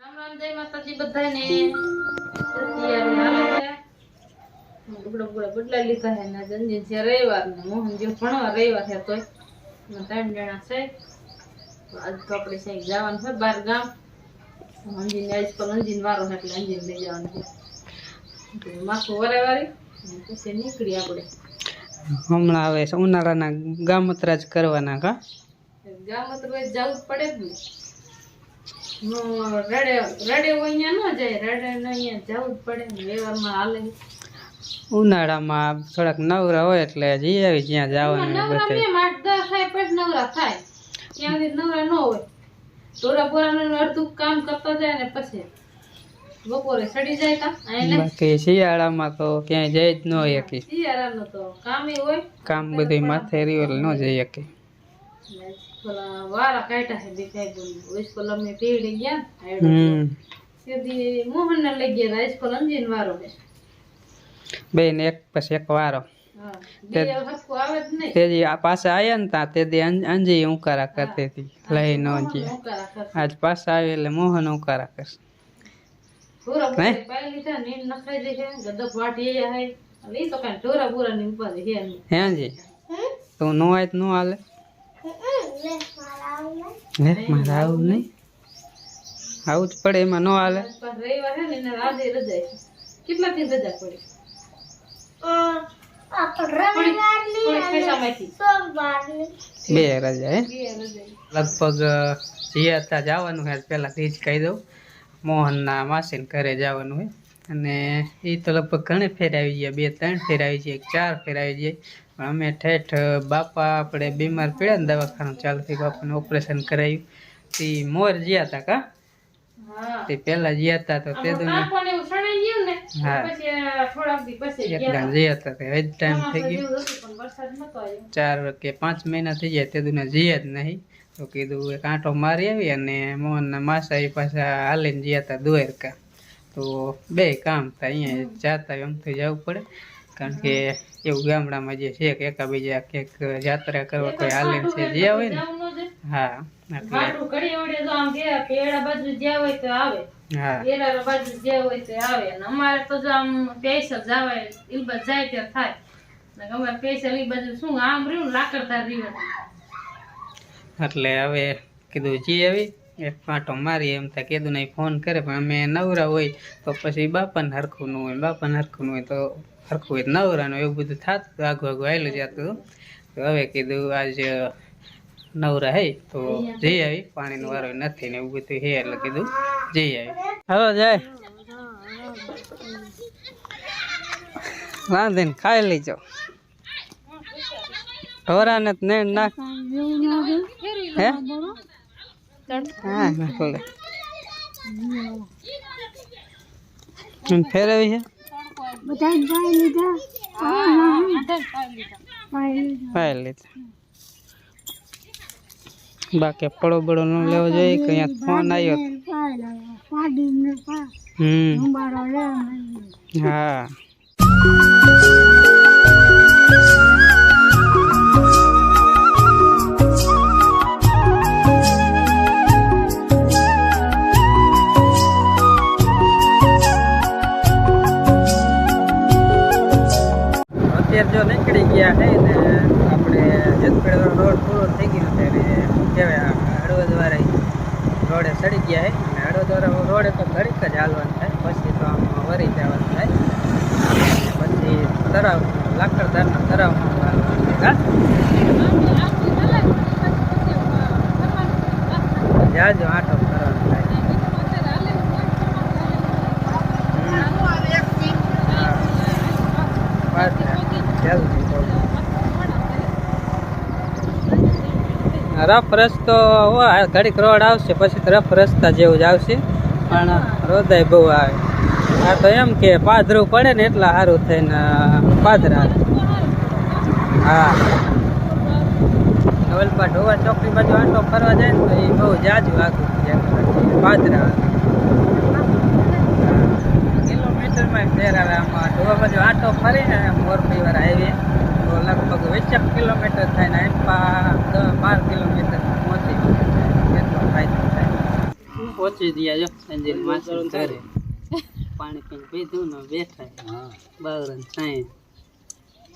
રામ રામ જય માતાજી બધાને. અત્યારે બુગડા બુગડા બદલાઈ લીધા છે ને જંજી છે રવિવાર ને મોહન જે ભણવા રવિવાર છે તોય. ત્રણ જણા છે. આજ તો આપણે સાહેબ જવાનું છે બહાર ગામ. અંજીન આજ પર અંજીન વારો છે એટલે અંજીન લઈ જવાનું છે. માથું વરે. વારી પછી નીકળી આપણે. હમણાં આવે છે ઉનાળાના ગામત્રા જ કરવાના કા? ગામ તો જવું જ પડે જ નો. રડે રડે અહીંયા ન જાય. રડે ને અહીંયા જવું જ પડે ને વ્યવહારમાં હાલે. ઉનાળામાં થોડાક નવરા હોય એટલે જઈ આવી જ્યાં જવાનું નવરા બધે. આઠ દસ થાય પછી નવરા થાય. ત્યાં નવરા ન હોય. ટોરા બોરાનું અડધું કામ કરતા જાય ને પછી બપોરે સડી જાય તા બાકી શિયાળામાં તો ક્યાંય જાય જ ન શકી શિયાળાનું તો કામે હોય. કામ બધું માથે રહ્યું એટલે ન જઈ શકી ને કાઢ્યા છે બે કાંઈ સ્કૂલ અમે પીવડી ગયા સીધી મોહન ને લઈ ગયા સ્કૂલ અંજીન વારો બેન એક પછી એક વારો. તેજી આ પાછા આવ્યા ને તા તેથી અંજી ઉકારા કરતી હતી લઈ ન કરશે. આજ પાછા આવી એટલે મોહન ઉકારા કરશે. હેજી તું નો આય નો હાલે. હે મારે આવું નહીં? આવું જ પડે, એમાં નો હાલે. ને. બે રજા, હે? લગભગ જે હતા જવાનું હોય પહેલાં તે જ કહી દઉં. મોહનના માસીને ઘરે જવાનું હોય અને એ તો લગભગ ઘણી ફેર આવી ગયા બે ત્રણ ફેર આવી જાય ચાર ફેર આવી જાય અમે ઠેઠ બાપા આપણે બીમાર પડ્યા ને દવાખાનું ચાલુ બાપાને ઓપરેશન કરાયું. તે મોર જ્યાં હતા કા? તે પહેલાં જ્યાં હતા તો તે દુને ગયું હા. પછી ગયા હતા તે. જ ટાઈમ થઈ ગયો. ચાર કે પાંચ મહિના થઈ જાય તે દુને જીયા જ નહીં. તો કીધું એક આંટો મારી આવી અને મોહનના માસા એ પાછા હાલીને ગયા હતા દ્વારકા તો બે કામ થાય અહીંયા જાતા એમ થઈ જવું પડે. કારણ કે એવું ગામડામાં જે છે કે એકાબીજા ક્યાંક જાત્રા કરવા કોઈ હાલીને છે જે આવે ને. હા. બાજુ બાજુ બાજુ બાજુ એટલે હવે કીધું જી આવી. એક ફાંટો મારી એમ થાય કીધું નહીં ફોન કરે પણ અમે નવરા હોય તો પછી બાપાને હરખું ન હોય બાપાને હરખું ન હોય તો હરખું હોય તો નવરાનું એવું બધું થતું હતું, આગું આગું આવેલું જતું. તો હવે કીધું આજ નવરા હે તો જઈ આવી પાણીનો વારો નથી ને એવું બધું હે એટલે કીધું જઈ આવી. હાલો જાય. રાંધીને ખાઈ લેજો. ઢોરાને ને નાખ. હે? હા નાખ લે ફેરવી છે? બાકી પડો બડો ન લેવો જોઈએ, કે અહીંયા ફોન આવ્યો હમ. હા. અત્યારે જો નીકળી ગયા છે ને આપણે જતપેડ રોડ પૂરો થઈ ગયો છે અને શું કહેવાય હળવદ વાળા રોડે સડી ગયા છે અને હળવદ વાળા રોડે તો ઘડીક જ હાલવાનું થાય પછી તો આમ વરી જવાનું થાય પછી તરાવ, લાકડધારના તરાવમાં હાલવાનું થાય? જાજો આટો કરવાનો થાય. બસ જલ્દી તો. રફ રસ્તો ઘડીક રોડ આવશે, પછી રફ રસ્તા જેવું જ આવશે. પણ રોદાય બહુ આવે. આ તો એમ કે પાધરું પડે ને એટલા સારું થઈને પાધરા હા. નવલપા ઢોવા ચોકડી બાજુ આંટો ફરવા જાય ને તો એ બહુ જાજુ જાય પાદરા. કિલોમીટરમાં ફેર આવે આમાં. ઢોવા બાજુ આંટો ફરીને મોરબી વાર આવી તો લગભગ વીસેક કિલોમીટર થાય ને એમ બાર કિલોમીટર પહોંચી ગયા જો અંજીર માસી ઘરે. પાણી પીને પીધું ને બેઠા. હા. બાવરન સાંઈ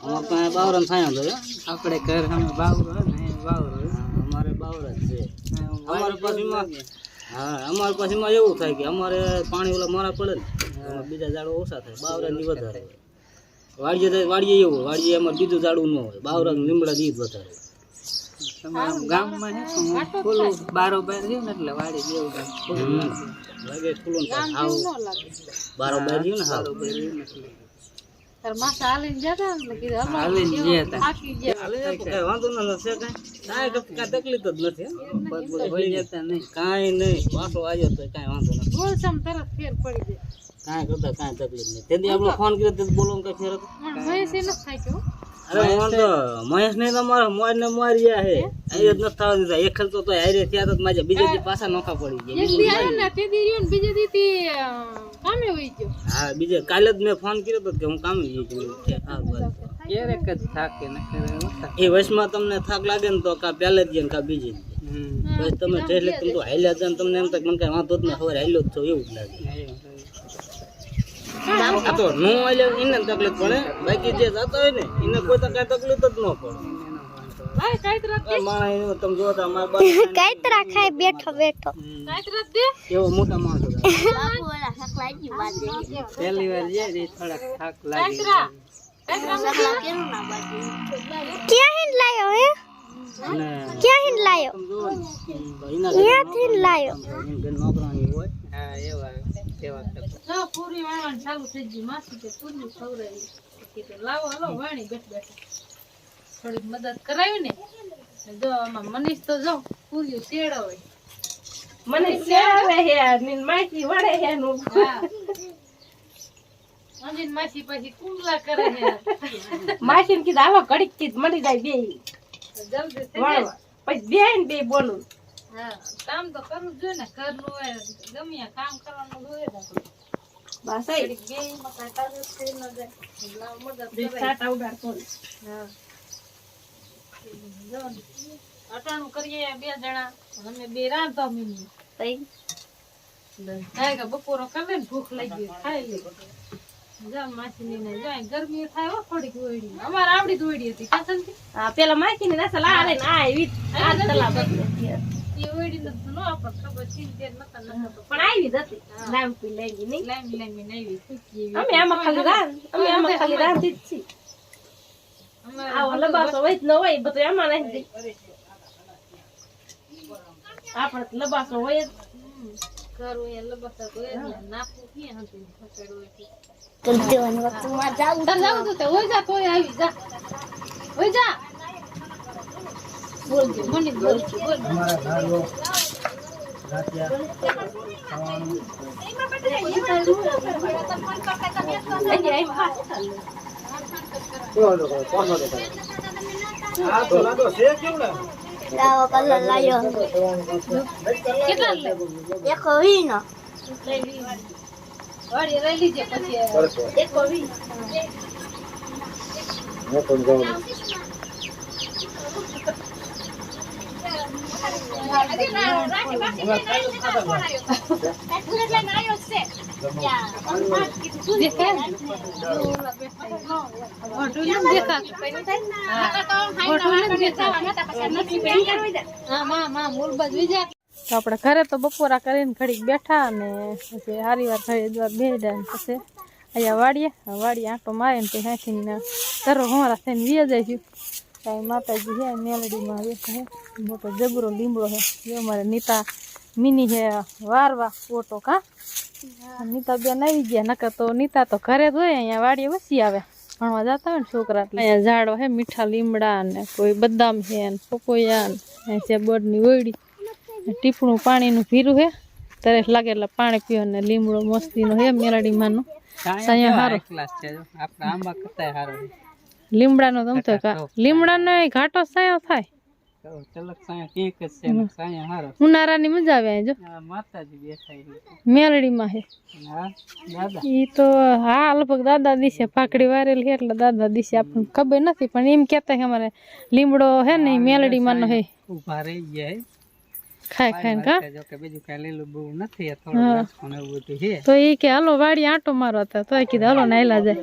અમારે પાસે બાવરણ થાય તો આપણે ઘર અમે બાવરો ને બાવરો અમારે બાવર જ છે. અમારે વાડી હા અમારે પછી માં એવું થાય કે અમારે પાણી ઓલા મારા પડે ને એમાં બીજા ઝાડો ઓછા થાય બાવરાની વધારે. વાડીએ વાડીએ એવું. વાડીએ અમારે બીજું ઝાડું ન હોય. બાવરા લીમડા દીધ વધારે. તમારા ગામમાં હે પણ ખુલ્લું બારોબાર રહ્યું ને એટલે વાડી જેવું કાંઈ ખુલ્લું લાગે ખુલ્લું થાય હાવ. રહ્યું ને બારોબાર રહ્યું એટલે. ને કાંઈ વાંધો નથી કાંઈ. કાંઈ કાંઈ તકલીફ જ નથી હે. પગ બગ ભરી જતા નહીં. કાંઈ નહીં. પાછો આવ્યો તો કાંઈ વાંધો નથી. બોલ તરત ફેર પડી જાય કાંઈ કરતા કાંઈ તકલીફ નહીં તેથી આપણો ફોન કર્યો તે બોલો કઈ ફેર અરે તો મહેશ ને તમારે મોર ને મોર ગયા હે? આઈ જ નથી થવા દીધા. એક ખર્ચો તો હારે થયા તો માજા બીજા દી પાછા નોખા પડી એક દી આવ્યો ને તે દી રહ્યો ને બીજે દી થી કામે વહી ગયો. હા બીજે કાલે જ મેં ફોન કર્યો તો કે હું કામે જઈ છું કે હા બસ. ક્યારેક જ થાકે ને એ વયસમાં તમને થાક લાગે ને તો કા પહેલે જ ગયા ને કા બીજે. જ ગયા. તમે એટલે તમે તો હાલ્યા જાય તમને એમ તો મને કઈ વાંધો જ ને ખબર હાલ્યો જ છો એવું જ લાગે. આ તો નો એટલે એને તકલીફ પડે. બાકી જે જતા હોય ને એને કોઈ તો કઈ તકલીફ જ ન પડે. બેઠો બેઠો. એવો મોટા માણસો પહેલી વાર જાય થોડાક થાક લાગે કાંઈતરા કાંઈતરા ક્યાં હિન લાયો હે? ક્યાં હિન લાયો? તમે જોવો ને તો એના ક્યાંથી લાયો? એમ હોય. હા એવા એવા કરતા. પૂરી વાળવાનું ચાલુ થઈ ગયું માસી કે પૂરી ખવડાવી. કીધું લાવો હાલો વાણી બેઠ બેઠા. થોડીક મદદ કરાવી ને. જો આમાં મનીષ તો જો પૂરી શેડો હોય મને સેવે હે ને માટી વડે હે નું. હા. અંજીન માસી પછી કુંડલા કરે હે. માસી ને કીધું આવો કડીક કીધ મળી જાય બે જલ્દી પછી બે ને બે બોલું કામ તો કરવું જ જોઈએ ને ઘરનું હોય ગમે કામ કરવાનું હોય બસ ન ને. ને, અટાણું કરીએ બે જણા. અમે બે રાંધતા કે બપોરો કરે ને ભૂખ લાગી ખાઈ લે. જા માસીની ને જાય ગરમી થાય હો થોડીક ઓયડી. અમારે આવડી જ હતી કાસનથી હા પેલા માસી ને આ આ તલા એ નો ખબર પણ આવી લાંબી નહીં. અમે આમાં ખાલી અમે આમાં ખાલી હોય ન હોય બધું નાખી આપણે લબાસો હોય જ. ઘર હોય લબસા તો એ જ ને, નાખવું ક્યાં હતું ખસેડવું એટલે. વખતમાં જાવું તાર તો હોય જા તોય આવી જા. હોય જા. બોલજો મને બોલજો બોલ લઈ લાવો કલર લાયો કેટલા એક વીનો વાડી લઈ તો આપણે ઘરે તો બપોરા કરીને ઘડીક બેઠા અને પછી હારી વાર ઘરે બેહ્યા ને પછી અહીંયા વાડીએ વાડીએ આંટો મારે ને પછી હાંકીને તરો હોરા થઈને વીએ જાય કાંઈ માતાજી હે મેલડીમાં બેઠા છે મોટો જબરો લીમડો હે. જો મારે નીતા મિની હે વારવા ઓટો કા? નીતા બેન આવી ગયા નકર તો નીતા તો ઘરે જ હોય અહીંયા વાડીએ વસી આવે. ભણવા જતા હોય ને છોકરા અહીંયા ઝાડો હે મીઠા લીમડા ને કોઈ બદામ છે ને પપોયા ને. છે બળની ઓયડી ને ટીપણું પાણીનું ભીરું હે. તરસ લાગે એટલે પાણી પીવા ને લીમડો મસ્તીનો હે મેલડીમાંનો. હારો. high class છે. આપણા આંબા કરતાંય હારો. છે. લીમડાનો તમતો કા લીમડાનો ઘાટો સાયો થાય. ને ઉનાળાની મજા આવે જો. મેલડીમાં છે. ઈ તો હા લગભગ દાદા દિશે પાકડી વારેલી હે એટલે દાદા દિશે આપણને ખબર નથી પણ એમ કેતા કે અમારે લીમડો હે ને ઈ મેલડીમાંનો હે ઊભા રહી ગયા હે. ખાય ખાય કા? જો કે બીજું કઈ લીલું બહુ નથી થોડું ઘાસ એવું બધું છે. તો એ કે હાલો વાડી આંટો મારો હતા તો કીધું હાલો નાયલા જાય.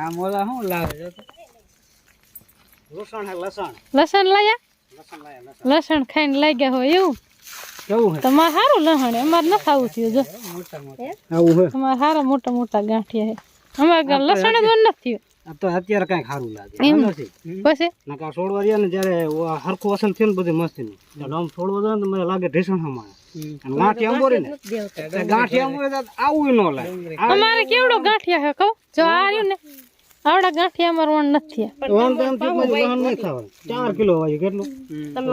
આ મોલા શું લાવે જો લસણ હે લસણ. લસણ લાયા? લસણ લાયા લસણ. લસણ ખાઈને લાગ્યા હોય એવું? તમારે સારું લસણ અમારે ન ખાવું થયું જો. મોટા મોટા. આવું હે? તમારે સારા મોટા મોટા ગાંઠિયા અમારે લસણ જ નથી તો અત્યારે કઈ સારું લાગે. એમ. નથી પછી? નકા છોડવા રહ્યા ને જ્યારે હરખું વસન થયું ને બધું મસ્તી નું. એટલે આમ છોડવા જાય ને મને લાગે ઢેસણ હમણાં અને ગાંઠી ને. તો ગાંઠી આવું ન લાગે. અમારે કેવડો ગાંઠિયા હે કહું? જો આ રહ્યું ને આવડા ગાંઠિયા અમારે વણ નથી થયા. તો એમ થયું કે નહીં થવાનું ચાર કિલો વાય કેટલું? તમે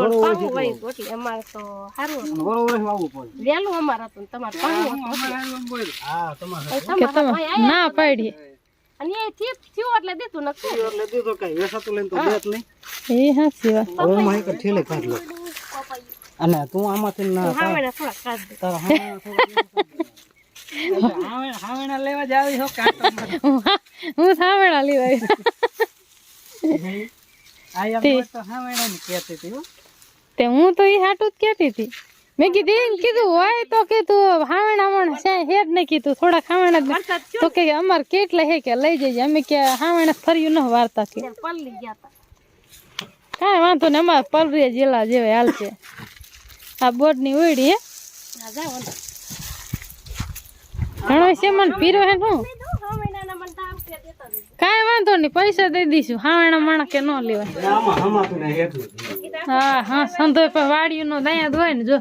અમારે તો સારું હતું. પડે? અમારે હતું હતું. હા તમારે ના પાડી અને એ થયું એટલે દીધું નથી એટલે દીધું કઈ? વેસાતું લઈને તો દેત નહીં. એ હાચી વાત ઓમાં એક ઠેલે કાઢ લો અને તું આમાંથી ના હાવડા થોડા કાઢ. દે. તારા હા હાવેણા લેવા જ આવી હો કાંટો હું હા- હું સામેળા લેવાય આ એમ હોય તો હાવેણા ની કહેતી હતી તે હું તો એ હાટું જ કહેતી હતી. મેં કીધું એમ કીધું હોય તો કીધું હાવણા મણ છે હેડ ને કીધું થોડા ખાવણ તો કે અમારે કેટલા હે કે લઈ જઈએ અમે કે હાવણા ફર્યું ન વાર્તા કે. કાંઈ વાંધો ને અમારે પલરીએ જેલા જેવા હાલ છે. આ બોર્ડની ઉડી હે. ના ને. ઘણો છે મને પીરો હે દેજો. કાંઈ વાંધો નહીં પૈસા દઈ દઈશું હાવણા માણસ કે ન લેવાય. આમાં હમાતું ને હેઠું હા હા સંતો પણ વાડિયું નો દયા ધોય હોય ને જો.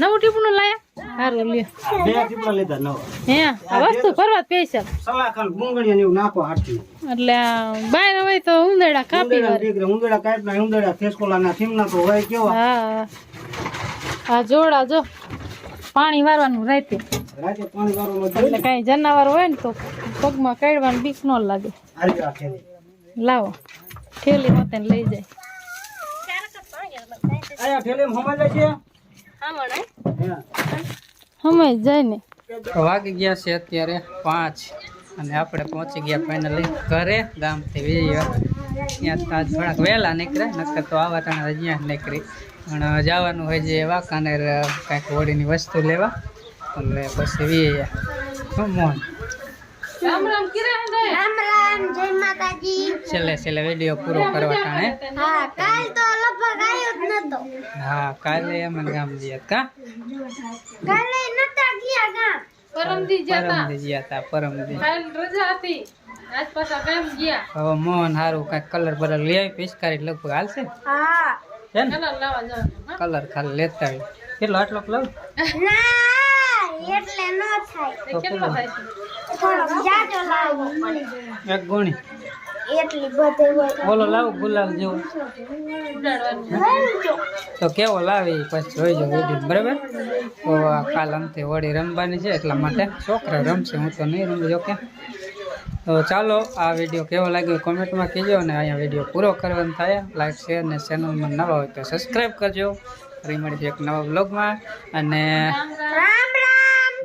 નવું ટીપણું લાયા. સારું લ્યો? બે ટીપડા લીધા નવા. હે આ વસ્તુ ગુંગળીયા ને એવું નાખો એટલે આ બહાર હોય તો ઉંદેડા કાપી ઉંદેડા વાર દીકરા ઉંદેડા કાપના ઉંદેડા થીમના તો હોય કેવા. હા આ જોડા જો પાણી વારવાનું રાતે. રાતે પાણી વાળો એટલે કઈ જનાવર હોય ને તો પગમાં કાઢવાનું બીક ન લાગે. લાવો. થેલી હોતે ને લઈ જાય. આયા ઠેલે હમાઈ જાય છે? હાવડા, જાય ને. વાગી ગયા છે અત્યારે પાંચ અને આપણે પહોંચી ગયા ફાઇનલી ઘરે ગામથી વીયો ત્યાં તો આજ થોડાક વહેલા નીકળે નકર તો આવા ટાણે અહીંયા જ નીકળી. પણ જવાનું હોય છે વાંકાનેર કાંઈક હોળીની વસ્તુ લેવા. એટલે પછી વીએ મોહન રામ રામ કિરણ રામ રામ જય માતાજી. છેલ્લે છેલ્લે વીડિયો પૂરો કરવા ટાણે હા કાલ તો લગભગ આવ્યો જ નતો. હા કાલે અમે ગામ ગયા કા કાલે નતા ગયા ગામ. પરમદી જતા પરમદી જતા પરમદી કાલ રજા હતી. આજ પાછા કામ ગયા. હવે મોહન સારું કાંઈક કલર બલર લઈ આવી પિચકારી લગભગ હાલશે. હા. કલર લાવવા જવાનું કલર ખાલી લેતા આવી. કેટલો આટલો લઉં ના એટલે ન થાય. કેટલો થાય છે? થોડોક જાજો લાવો. એક ગોણી. એટલી બધે હોય બોલો લાવો ગુલાબ જેવો. તો કેવો લાવે પછી જોઈજો વીડિયો બરાબર? તો આ કાલ અંતે વળી રમવાની છે એટલા માટે. છોકરા રમશે હું તો નહીં રમજો કે. તો ચાલો આ વીડિયો કેવો લાગ્યો કોમેન્ટમાં કહેજો અને અહીંયા વીડિયો પૂરો કરવાનો થાય. લાઈક શેર અને ચેનલમાં નવા હોય તો સબસ્ક્રાઈબ કરજો. ફરી મળીશું એક નવા બ્લોગમાં અને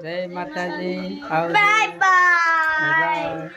જય માતાજી. Bye bye